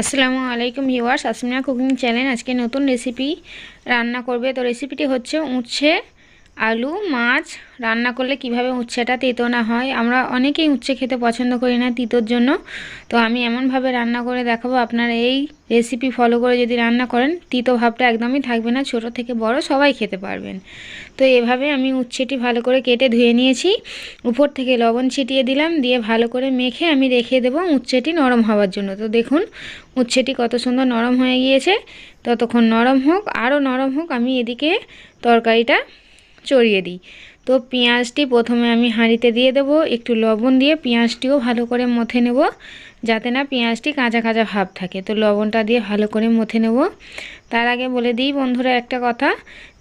আসসালামু আলাইকুম viewers Asmina cooking channel, আজকে নতুন রেসিপি রান্না করবে। তো রেসিপিটি হচ্ছে উচ্ছে আলু, মাছ রান্না করলে কীভাবে উচ্ছেটা তেতো না হয়? আমরা অনেকেই উচ্ছে খেতে পছন্দ করি না তিতোর জন্য। তো আমি এমনভাবে রান্না করে দেখাবো, আপনারা এই রেসিপি ফলো করে যদি রান্না করেন, তিতো ভাবটা একদমই থাকবে না, ছোট থেকে বড় সবাই খেতে পারবেন। তো এভাবে আমি উচ্ছেটি ভালো করে কেটে ধুয়ে নিয়েছি। উপর থেকে লবণ ছিটিয়ে দিলাম, দিয়ে ভালো করে মেখে আমি রেখে দেবো উচ্ছেটি নরম হওয়ার জন্য। তো দেখুন, উচ্ছেটি কত সুন্দর নরম হয়ে গিয়েছে। ততক্ষণ নরম হোক, আরও নরম হোক, আমি এদিকে তরকারিটা চড়িয়ে দিই। তো পেঁয়াজটি প্রথমে আমি হাঁড়িতে দিয়ে দেব, একটু লবণ দিয়ে পেঁয়াজটিও ভালো করে মথে নেব যাতে না পেঁয়াজটি কাঁচা কাঁচা ভাব থাকে। তো লবণটা দিয়ে ভালো করে মথে নেব। তার আগে বলে দিই বন্ধুরা একটা কথা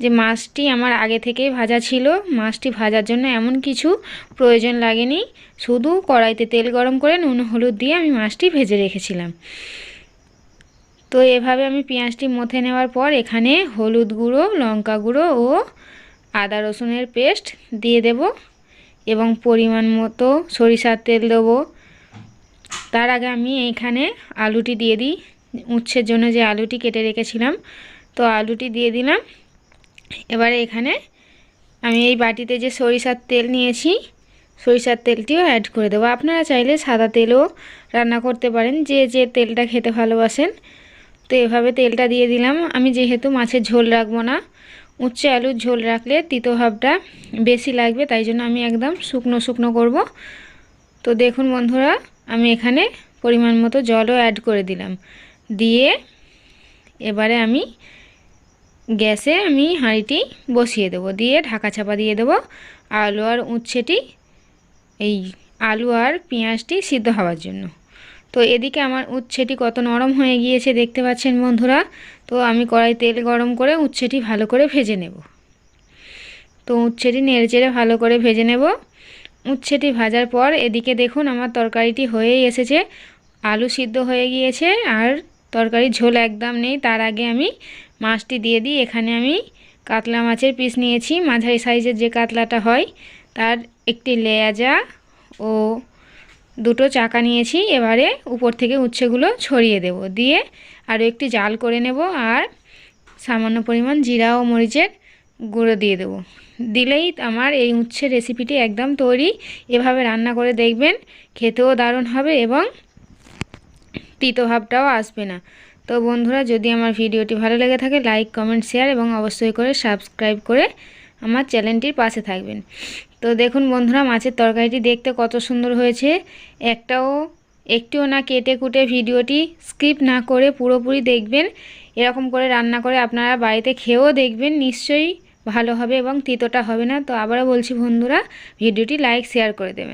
যে মাছটি আমার আগে থেকেই ভাজা ছিল। মাছটি ভাজার জন্য এমন কিছু প্রয়োজন লাগেনি। শুধু কড়াইতে তেল গরম করে নুন, হলুদ দিয়ে আমি মাছটি ভেজে রেখেছিলাম। তো এভাবে আমি পেঁয়াজটি মথে নেওয়ার পর এখানে হলুদ গুঁড়ো, লঙ্কা গুঁড়ো ও আদা রসুনের পেস্ট দিয়ে দেব এবং পরিমাণ মতো সরিষার তেল দেবো। তার আগে আমি এইখানে আলুটি দিয়ে দিই। উচ্ছের জন্য যে আলুটি কেটে রেখেছিলাম, তো আলুটি দিয়ে দিলাম। এবারে এখানে আমি এই বাটিতে যে সরিষার তেল নিয়েছি, সরিষার তেলটিও অ্যাড করে দেবো। আপনারা চাইলে সাদা তেলও রান্না করতে পারেন, যে যে তেলটা খেতে ভালোবাসেন। তো এভাবে তেলটা দিয়ে দিলাম। আমি যেহেতু মাছের ঝোল রাখব না উচ্ছে আলুর ঝোল রাখলে তিতো ভাবটা বেশি লাগবে, তাই জন্য আমি একদম শুকনো শুকনো করব। তো দেখুন বন্ধুরা, আমি এখানে পরিমাণ মতো জলও অ্যাড করে দিলাম। দিয়ে এবারে আমি গ্যাসে আমি হাঁড়িটি বসিয়ে দেবো। দিয়ে ঢাকা চাপা দিয়ে দেবো আলু আর উচ্ছেটি, এই আলু আর পেঁয়াজটি সিদ্ধ হওয়ার জন্য। তো এদিকে আমার উচ্ছেটি কত নরম হয়ে গিয়েছে দেখতে পাচ্ছেন বন্ধুরা। তো আমি কড়াই তেল গরম করে উচ্ছেটি ভালো করে ভেজে নেব। তো উচ্ছেটি নেড়ে চেড়ে ভালো করে ভেজে নেব। উচ্ছেটি ভাজার পর এদিকে দেখুন আমার তরকারিটি হয়েই এসেছে। আলু সিদ্ধ হয়ে গিয়েছে আর তরকারির ঝোল একদম নেই। তার আগে আমি মাছটি দিয়ে দিই। এখানে আমি কাতলা মাছের পিস নিয়েছি। মাঝারি সাইজের যে কাতলাটা হয় তার একটি লেয়াজা ও দুটো চাকা নিয়েছি, এবারে উপর থেকে উচ্ছেগুলো ছড়িয়ে দেব। দিয়ে আরও একটি জাল করে নেব আর সামান্য পরিমাণ জিরা ও মরিচের গুঁড়ো দিয়ে দেবো। দিলেই আমার এই উচ্ছে রেসিপিটি একদম তৈরি। এভাবে রান্না করে দেখবেন, খেতেও দারুণ হবে এবং তিতো ভাবটাও আসবে না। তো বন্ধুরা, যদি আমার ভিডিওটি ভালো লেগে থাকে লাইক কমেন্ট শেয়ার এবং অবশ্যই করে সাবস্ক্রাইব করে আমার চ্যানেলটির পাশে থাকবেন। তো দেখুন বন্ধুরা, মাছের তরকারিটি দেখতে কত সুন্দর হয়েছে। একটাও, একটিও না কেটে কুটে ভিডিওটি স্কিপ না করে পুরোপুরি দেখবেন। এরকম করে রান্না করে আপনারা বাড়িতে খেয়েও দেখবেন, নিশ্চয়ই ভালো হবে এবং তিতোটা হবে না। তো আবারও বলছি বন্ধুরা, ভিডিওটি লাইক, শেয়ার করে দেবেন।